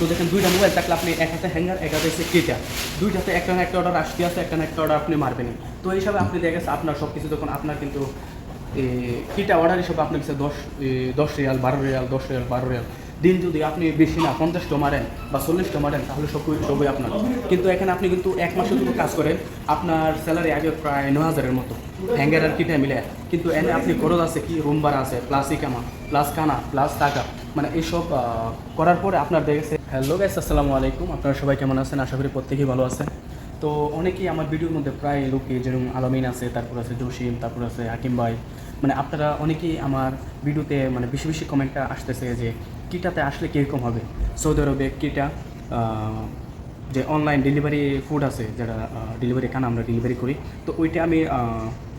তো দেখেন দুইটা মোবাইল থাকলে আপনি এক হাতে হ্যাঙ্গার এক হাতে হচ্ছে কেটা দুইটাতে একটা না একটা অর্ডার আসতে আসতে একটা না একটা অর্ডার আপনি মারবেন। তো হিসাবে আপনি দেখে গেছে আপনার সব কিছু তখন আপনার কিন্তু কিটা অর্ডার হিসাবে আপনার কাছে দশ দশ রিয়াল, বারো রিয়াল, দশ রিয়াল, বারো রিয়াল। দিন যদি আপনি বেশি না, পঞ্চাশটা মারেন বা চল্লিশটা মারেন, তাহলে সব সবই আপনার। কিন্তু এখানে আপনি কিন্তু এক মাসের যদি কাজ করেন, আপনার স্যালারি আগে প্রায় ন হাজারের মতো। হ্যাঙ্গার আর কিটা মিলে কিন্তু এনে আপনি খরচ আছে কি? রুম ভাড়া আছে প্লাস ইকামা প্লাস কানা প্লাস টাকা। মানে এইসব করার পরে আপনার দেখেছে হ্যালো গাইস আসসালামু আলাইকুম। আপনারা সবাই কেমন আছেন? আশা করি প্রত্যেকেই ভালো আছেন। তো অনেকেই আমার ভিডিওর মধ্যে প্রায় লোকে যেরকম আলমিন আছে, তারপর আছে জসিম, তারপর আছে হাকিম ভাই। মানে আপনারা অনেকেই আমার ভিডিওতে মানে বেশি বেশি কমেন্টটা আসতেছে যে, কিটাতে আসলে কীরকম হবে? সৌদি আরবে কিটা যে অনলাইন ডেলিভারি ফুড আছে, যারা ডেলিভারি খানা, আমরা ডেলিভারি করি। তো ওইটা আমি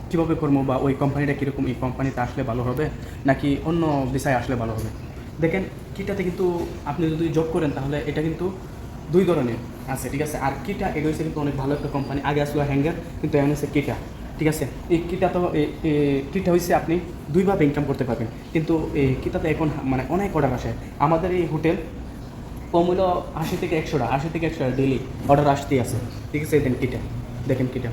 কীভাবে করব বা ওই কোম্পানিটা কীরকম, এই কোম্পানিতে আসলে ভালো হবে? নাকি অন্য বিষয়ে আসলে ভালো হবে? দেখেন, কিটাতে কিন্তু আপনি যদি জব করেন, তাহলে এটা কিন্তু দুই ধরনের আছে, ঠিক আছে? আর কিটা, এটা হচ্ছে কিন্তু অনেক ভালো একটা কোম্পানি আগে আসলো হ্যাঙ্গার কিন্তু এখন হচ্ছে কিটা, ঠিক আছে? এই কিটা তো কিটা হচ্ছে আপনি দুইভাবে ইনকাম করতে পারবেন। কিন্তু এই কিটাতে এখন মানে অনেক অর্ডার আসে। আমাদের এই হোটেল কম হলো আশি থেকে একশোটা, আশি থেকে একশোটা ডেলি অর্ডার আসতেই আছে। ঠিক আছে দেন কিটা, দেখেন কিটা।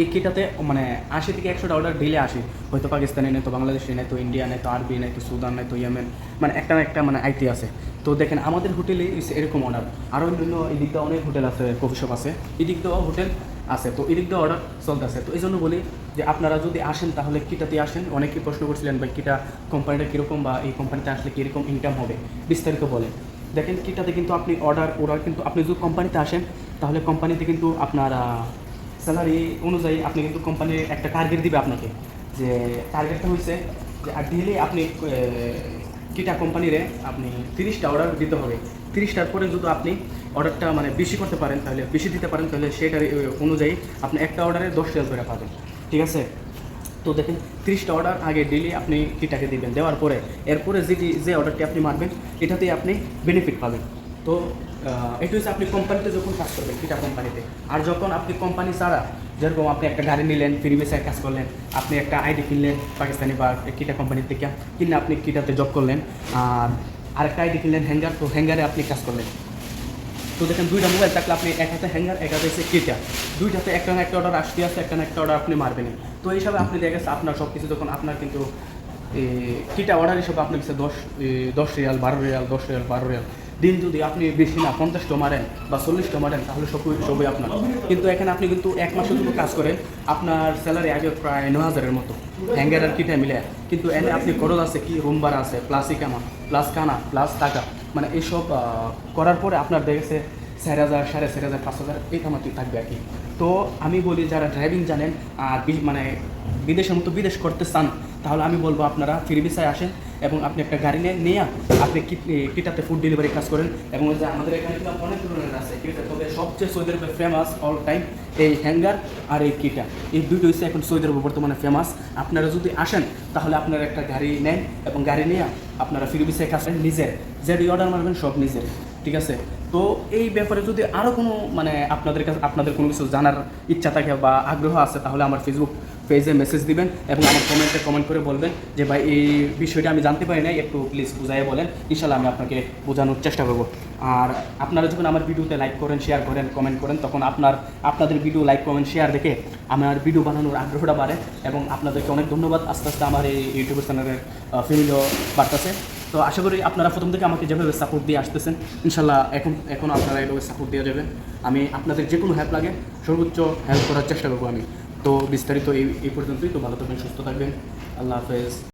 এই কিটাতে মানে আশি থেকে একশোটা অর্ডার ডেলি আসে। হয়তো পাকিস্তানে নেই তো বাংলাদেশে নেই তো ইন্ডিয়া নেই তো আরবি নেই তো সুদান নেই তো ইয়েমেন মানে একটা না একটা মানে আইটি আছে। তো দেখেন, আমাদের হোটেলে এরকম অর্ডার আরও অন্যান্য এদিক দিয়ে অনেক হোটেল আছে কফি শপ আছে। এদিক দিয়েও হোটেল আছে। তো এদিক দিয়ে অর্ডার চলতেছে। তো এই জন্য বলি যে আপনারা যদি আসেন, তাহলে কিটাতে আসেন? অনেকেই প্রশ্ন করছিলেন বা কিটা কোম্পানিটা কীরকম বা এই কোম্পানিতে আসলে কীরকম ইনকাম হবে? বিস্তারিত বলে। দেখেন, কিটাতে কিন্তু আপনি অর্ডার ওরা কিন্তু, আপনি যদি কোম্পানিতে আসেন, তাহলে কোম্পানিতে কিন্তু আপনার স্যালারি অনুযায়ী আপনি কিন্তু কোম্পানির একটা টার্গেট দিবে আপনাকে। যে টার্গেটটা হচ্ছে যে ডেলি আপনি কিটা কোম্পানিরে আপনি তিরিশটা অর্ডার দিতে হবে। তিরিশটার পরে যদি আপনি অর্ডারটা মানে বেশি করতে পারেন, তাহলে বেশি দিতে পারেন, তাহলে সেটার অনুযায়ী আপনি একটা অর্ডারে দশ রিয়াল করে পাবেন। ঠিক আছে? তো দেখেন, তিরিশটা অর্ডার আগে ডেলি আপনি কিটাকে দিবেন, দেওয়ার পরে। এরপরে যেটি যে অর্ডারটি আপনি মারবেন, এটাতেই আপনি বেনিফিট পাবেন। তো এটা হচ্ছে আপনি কোম্পানিতে যখন কাজ করবেন, কিটা কোম্পানিতে আর যখন আপনি কোম্পানি ছাড়া, যেরকম আপনি একটা গাড়ি নিলেন, ফ্রি বেসায় কাজ করলেন, আপনি একটা আইডি কিনলেন, পাকিস্তানি বা কিটা কোম্পানির থেকে, কিনে আপনি কিটাতে জব করলেন, আর আরেকটা আইডি কিনলেন হ্যাঙ্গার তো হ্যাঙ্গারে আপনি কাজ করলেন। তো দেখেন, দুইটা মোবাইল থাকলে আপনি এক হাতে হ্যাঙ্গার এক হাতে হচ্ছে কেটা। দুইটাতে একটা না একটা অর্ডার আসতে আসতে একটা না একটা অর্ডার আপনি মারবেন। তো হিসাবে আপনি দেখেছে আপনার সব কিছু তখন আপনার কিন্তু কিটা অর্ডার হিসেবে আপনার কাছে দশ দশ রিয়াল, বারো রিয়াল, দশ রিয়াল, বারো রিয়াল। দিন যদি আপনি বেশি না পঞ্চাশটা মারেন বা চল্লিশটা মারেন, তাহলে সবই সবই আপনার। কিন্তু এখানে আপনি কিন্তু এক মাসের জন্য কাজ করেন, আপনার স্যালারি আগে প্রায় ন হাজারের মতো। হ্যাঙ্গার আর কিটা মিলে কিন্তু এনে আপনি খরচ আছে কি রুম ভাড়া আছে প্লাস ইকামা প্লাস কানা প্লাস টাকা। মানে এইসব করার পরে আপনার দেখেছে চার হাজার সাড়ে চার হাজার পাঁচ হাজার এই কামাতি থাকবে আর কি। তো আমি বলি, যারা ড্রাইভিং জানেন আর মানে বিদেশের মতো বিদেশ করতে চান, তাহলে আমি বলব আপনারা ফ্রি ভিসায় আসেন এবং আপনি একটা গাড়ি নিয়ে নিয়ে, আপনি কিটাতে ফুড ডেলিভারি কাজ করেন এবং যে আমাদের এখানে অনেক ধরনের আছে আছে তবে সবচেয়ে সৌদি আরবে ফেমাস অল টাইম এই হ্যাঙ্গার আর এই কিটা এই দুটো হচ্ছে এখন সৌদি আরবে বর্তমানে ফেমাস আপনারা যদি আসেন, তাহলে আপনারা একটা গাড়ি নেন এবং গাড়ি নিয়ে আপনারা ফ্রি ভিসায় কাজ নিজের। যেটি অর্ডার মারবেন, সব নিজের। ঠিক আছে? তো এই ব্যাপারে যদি আরও কোনো মানে আপনাদের কাছে, আপনাদের কোনো কিছু জানার ইচ্ছা থাকে বা আগ্রহ আছে, তাহলে আমার ফেসবুক পেজে মেসেজ দিবেন এবং আমার কমেন্টে কমেন্ট করে বলবেন যে, ভাই, এই বিষয়টা আমি জানতে পারি নাই, একটু প্লিজ বুঝাই বলেন। ইনশাল্লাহ আমি আপনাকে বোঝানোর চেষ্টা করব। আর আপনারা যখন আমার ভিডিওতে লাইক করেন শেয়ার করেন কমেন্ট করেন, তখন আপনার, আপনাদের ভিডিও লাইক কমেন্ট শেয়ার দেখে আমার ভিডিও বানানোর আগ্রহটা বাড়ে এবং আপনাদেরকে অনেক ধন্যবাদ। আস্তে আস্তে আমার এই ইউটিউব চ্যানেলের ফ্যামিলিও বাড়তেছে। তো আশা করি আপনারা প্রথম থেকে আমাকে যেভাবে সাপোর্ট দিয়ে আসতেছেন, ইনশাল্লাহ এখন এখন আপনারা এভাবে সাপোর্ট দিয়ে যাবেন। আমি আপনাদের যে কোনো হেল্প লাগে, সর্বোচ্চ হেল্প করার চেষ্টা করব আমি। তো বিস্তারিত এই এই পর্যন্তই। তো ভালো থাকবেন, সুস্থ থাকবেন। আল্লাহ হাফেজ।